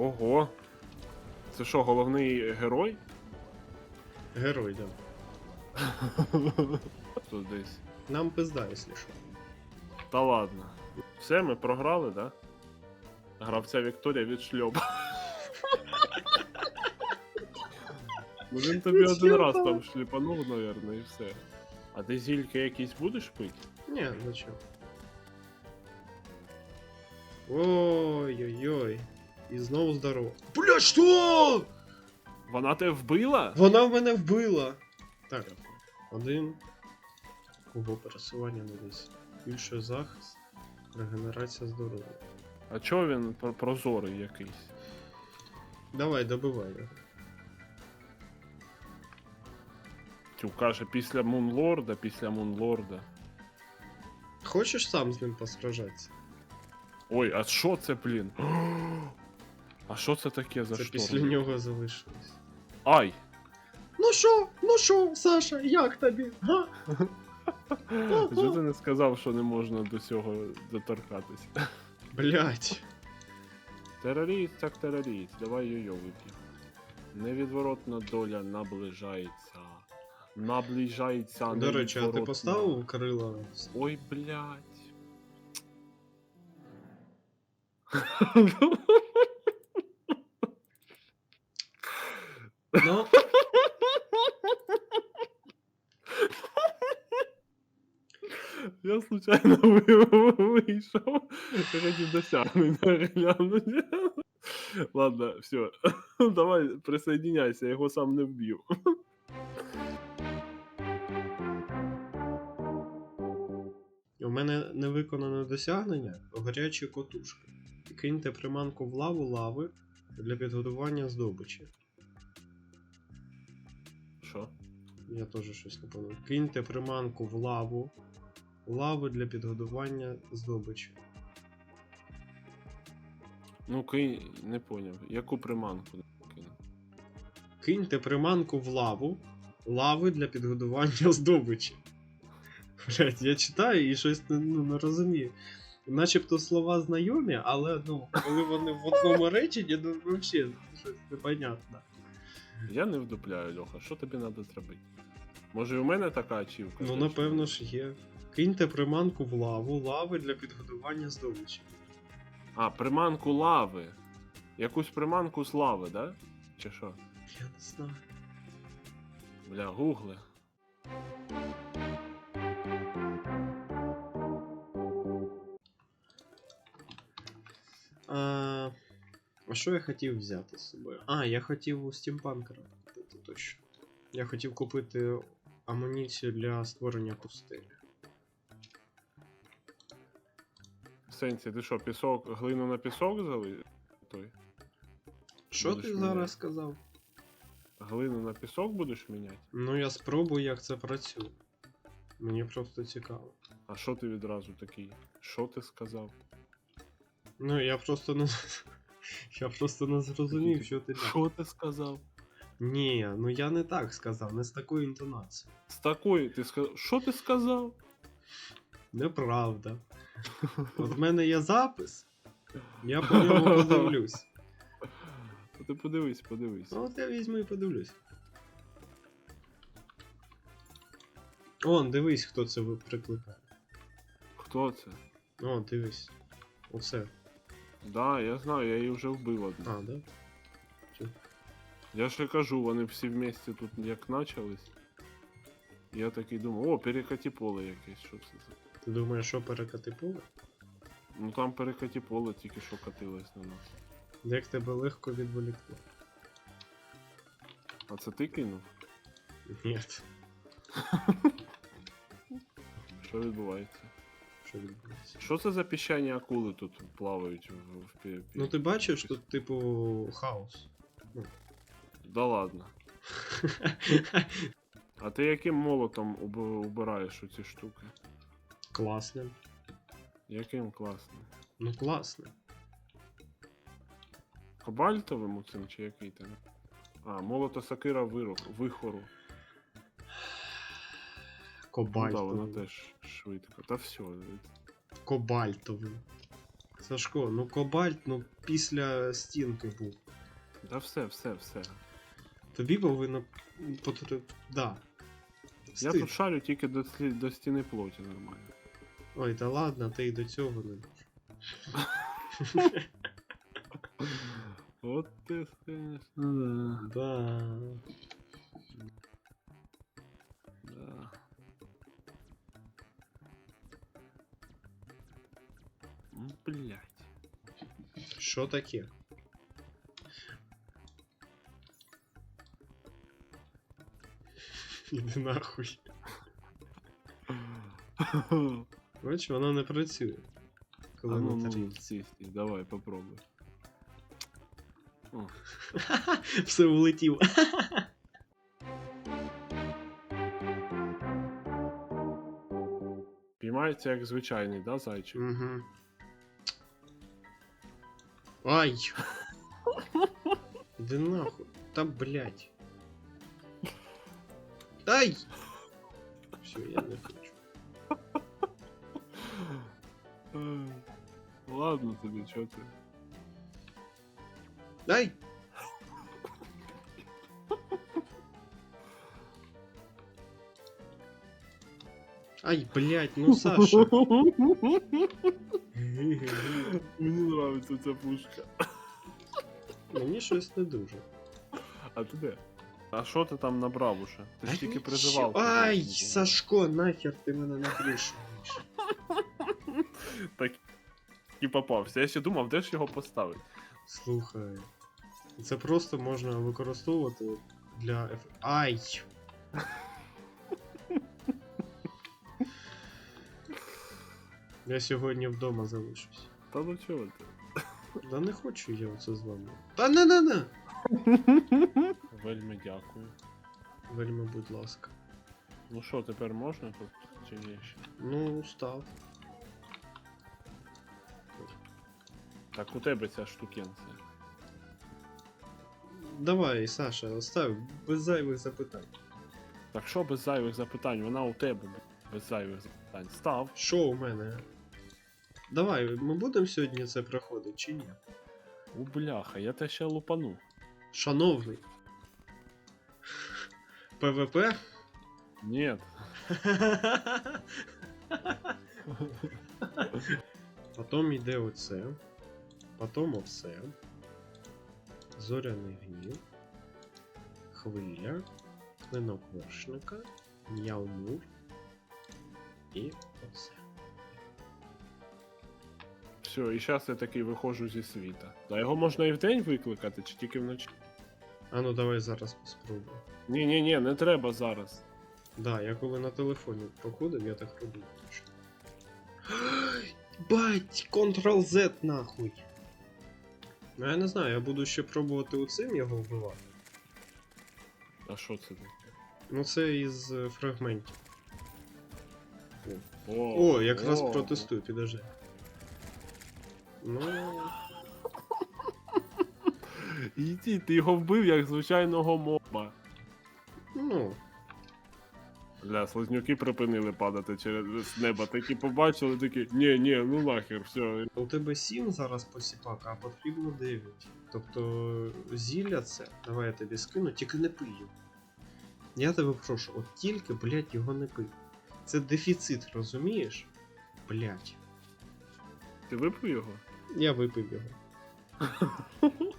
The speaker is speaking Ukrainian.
Ого. Це що, головний герой? Герой, да. Тут десь. Нам пизда, якщо що. Та ладно. Все, ми програли, да? Гравця Вікторія від шльоба. Ну він тобі один Відшльопала. раз там шліпанув, навірно, і все. А ти зільки якісь будеш пити? Ні, зачем? Ой-ой-ой. І знову здорово. Бля, що? Вона тебе вбила? Вона в мене вбила. Так, один. Кого пересування не десь. Більше захист. Регенерація здоров'я. А чого він про- прозорий якийсь? Давай, добивай. його. Тю каже, після Мунлорда, після Мунлорда. Хочеш сам з ним посражатися? Ой, а що це, блін? А що це таке за Це шторм? після нього залишилось. Ай! Ну що, ну що, Саша, як тобі? Га? Чого ти не сказав, що не можна до цього доторкатися? Блять. Терорист, так терорист, давай йо-йо вип'ємо. Невідворотна доля наближається. Наближається. До речі, а ти невідворотна. поставив крила? Ой, блядь. Ну, Я случайно вийшов. Я хотів досягнення глянути. Ладно, все. Давай присоединяйся, я його сам не вб'ю. у мене невиконане досягнення гарячі котушки. Киньте приманку в лаву лави для підготування здобичі. Я теж щось не пам'ятаю. Киньте приманку в лаву. Лави для підготування здобичі. Ну, кинь, не поняв. Яку приманку кинув? Киньте приманку в лаву. Лави для підготування здобичі. Блять, я читаю і щось ну, не розумію. Начебто слова знайомі, але ну, коли вони в одному реченні, ну взагалі щось непонятно. Я не вдупляю, Льоха, що тобі треба зробити? Може, і у мене така ачівка? Ну, теж? напевно ж є. Киньте приманку в лаву, лави для підготування здобичі. А, приманку лави. Якусь приманку з лави, да? Чи що? Я не знаю. Бля, гугли. А, а що я хотів взяти з собою? А, я хотів у стімпанка робити, точно. Я хотів купити амуніцію для створення пустелі. Сенсі, ти що, пісок, глину на пісок зали? Той? Що Будеш ти міняти. зараз сказав? Глину на пісок будеш міняти? Ну я спробую, як це працює. Мені просто цікаво. А що ти відразу такий? Що ти сказав? Ну, я просто не. Я просто не зрозумів, що ти. Що ти сказав? Ні, ну я не так сказав, не з такою інтонацією. З такої ти сказав. Що ти сказав? Неправда. От в мене є запис, я по ньому подивлюсь. А Ти подивись, подивись. Ну, от я візьму і подивлюсь. Он, дивись, хто це прикликає. Хто це? О, дивись. Оце. Да, я знаю, я її вже вбив одну. А, да? Я ж і кажу, вони всі вместе тут як начались. Я такий думаю, о, перекаті поле якесь, що це за. Ти думаєш, що перекати поле? Ну там перекаті поле тільки що катилось на нас. Як тебе легко відволікти? А це ти кинув? Ні. Що відбувається? Що відбувається? Що це за піщані акули тут плавають в, в пі- пі- Ну ти бачиш, тут, типу, хаос. Да ладно. А ти яким молотом уб- убираєш оці штуки? Класним. Яким класним? Ну класно. Кобальтовим оцим чи який там? А, молото сакира вирок, вихору. Ну, Кобальтовим. да, вона теж швидко. Та все. Кобальтовим. Сашко, ну кобальт, ну після стінки був. Та все, все, все. Тобі повинно потрібно. Да. Я Стиль. тут шарю тільки до, слі- до стіни плоті нормально. Ой, та ладно, ти й до цього не. От ти, да. Да. да. Ну, блядь. Що таке? Іди нахуй. Бач, воно не працює. А ну, на ну, тарілці. стій, стій, давай, попробуй. О, Все улетів. Піймається як звичайний, да, зайчик? Угу. Ай! Іди нахуй. Та блять. Ай! Все, я не хочу. Ладно тобі, чо ти? Ай! Ай, блять, ну Саша. Мені нравиться ця пушка. Мені щось не дуже. А ти де? А що ти там набрав уже? Ти ж тільки призивав. Ай. Сашко, нахер ти мене накришуєш. Так і попався. Я ще думав, де ж його поставити. Слухай. Це просто можна використовувати для. Ай! Я сьогодні вдома залишусь. Та ну чого ти? Да не хочу я оце з вами. Та не не не Вельми дякую. Вельми, будь ласка. Ну що, тепер можна тут чи ні ще? Ну, став. Так у тебе ця штукенція. Давай, Саша, став без зайвих запитань. Так що без зайвих запитань? Вона у тебе без зайвих запитань. Став. Що у мене? Давай, ми будемо сьогодні це проходити чи ні? У бляха, я те ще лупану. Шановний. ПВП? Ні. Потім йде оце. Потім оце. Зоряний гнів. Хвиля. Клинок вершника. М'яумур. І оце. Все, і зараз я такий виходжу зі світа. А його можна і вдень викликати, чи тільки вночі? А ну давай зараз спробуємо. Ні, ні, ні, не треба зараз. Да, я коли на телефоні проходив, я так точно. Бать, Ctrl-Z нахуй. Ну я не знаю, я буду ще пробувати оцим його вбивати. А що це таке? Ну це із е, фрагментів. О, О, якраз о. протестую, підожди. Ну. Іди, ти його вбив як звичайного моба. Ну. Бля, слизнюки припинили падати через неба. Такі побачили, такі, ні, ні, ну нахер, все. У тебе 7 зараз посіпак, а потрібно 9. Тобто зілля це. Давай я тобі скину, тільки не пий його. Я тебе прошу, от тільки, блядь, його не пий. Це дефіцит, розумієш? Блять. Ти випив його? Я випив його.